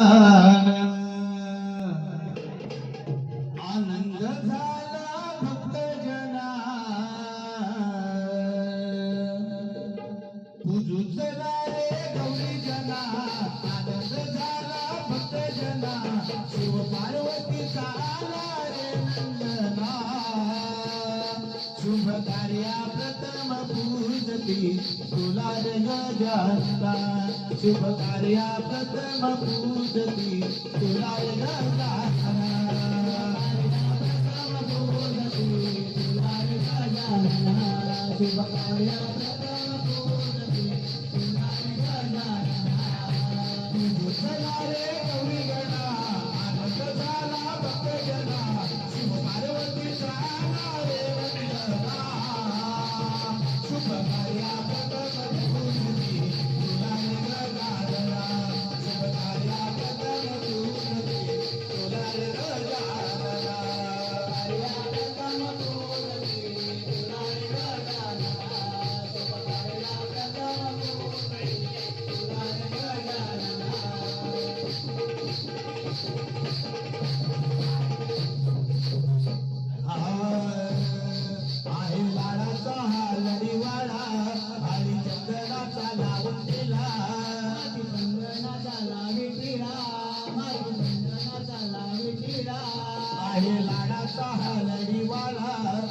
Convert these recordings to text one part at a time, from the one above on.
आनंद तुला रे शुभ कार्या प्रथम पूजती तुला रे शुभ कार्या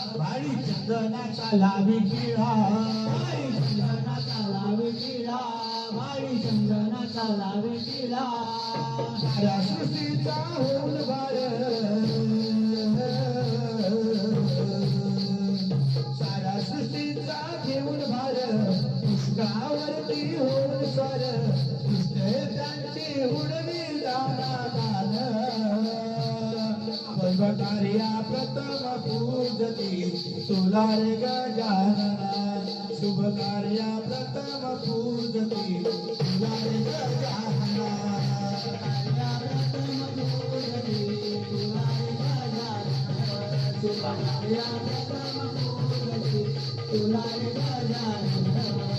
आणि चंदनाचा लावी किळा साऱ्या सृष्टीचा होऊन भार. साऱ्या सृष्टीचा घेऊन भार. पुष्कावरती होऊन स्वर कृष्ण त्यांची उडवी दाना दान सर्वकार्या प्रथम पूजती तुला रे गजानना. शुभ कार्या प्रथम पूजती तुला रे गजानना चला रे गौरी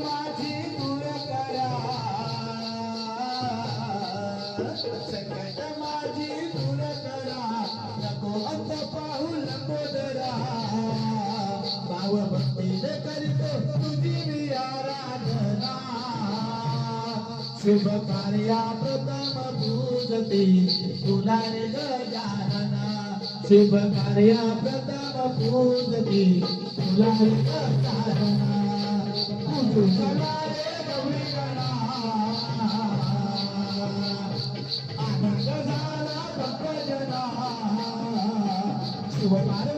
माझी दूर करा संकट माझी दूर करा नको अंत पाहू नको दरा भक्तीने करतो तुझी मी आराधना. शुभ कार्या प्रथम पूजते. तुला गजानना. शुभ कार्या प्रथम पूजते. तुला गजानना. तुझला रे गौरी गणा आनंद झाला भक्तजना. शिव पार्वतीचा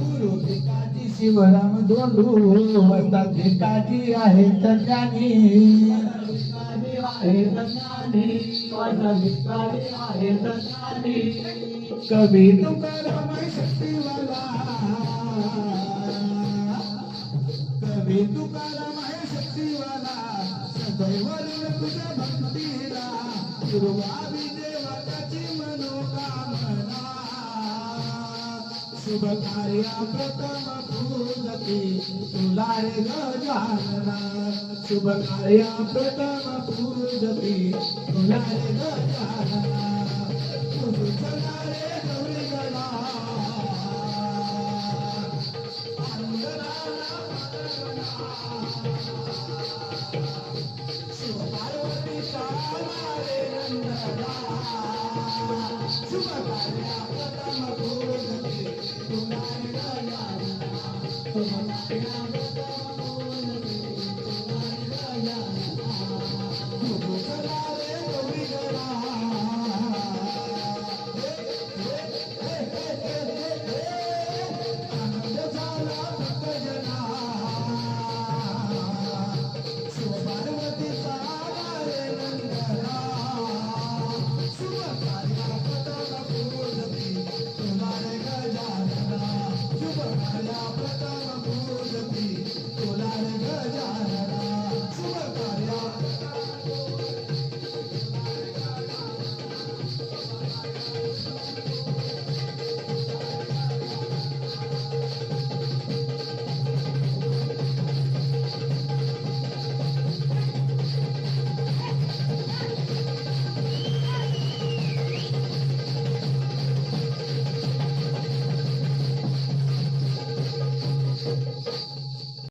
गुरु भिकाजी शिवराम धोंडू वस्तात भिकाजी काजी आहे आहेत ज्ञानी कवी तुकाराम शक्तीवाला कवी तुकाराम आहे शक्तीवाला सदैव तुझ्या भक्तीला शुभ कार्या प्रथम पूजते. तुला रे गजानना शुभ कार्या प्रथम पूजते. तुला रे गजानना. तुझी रे Thank you.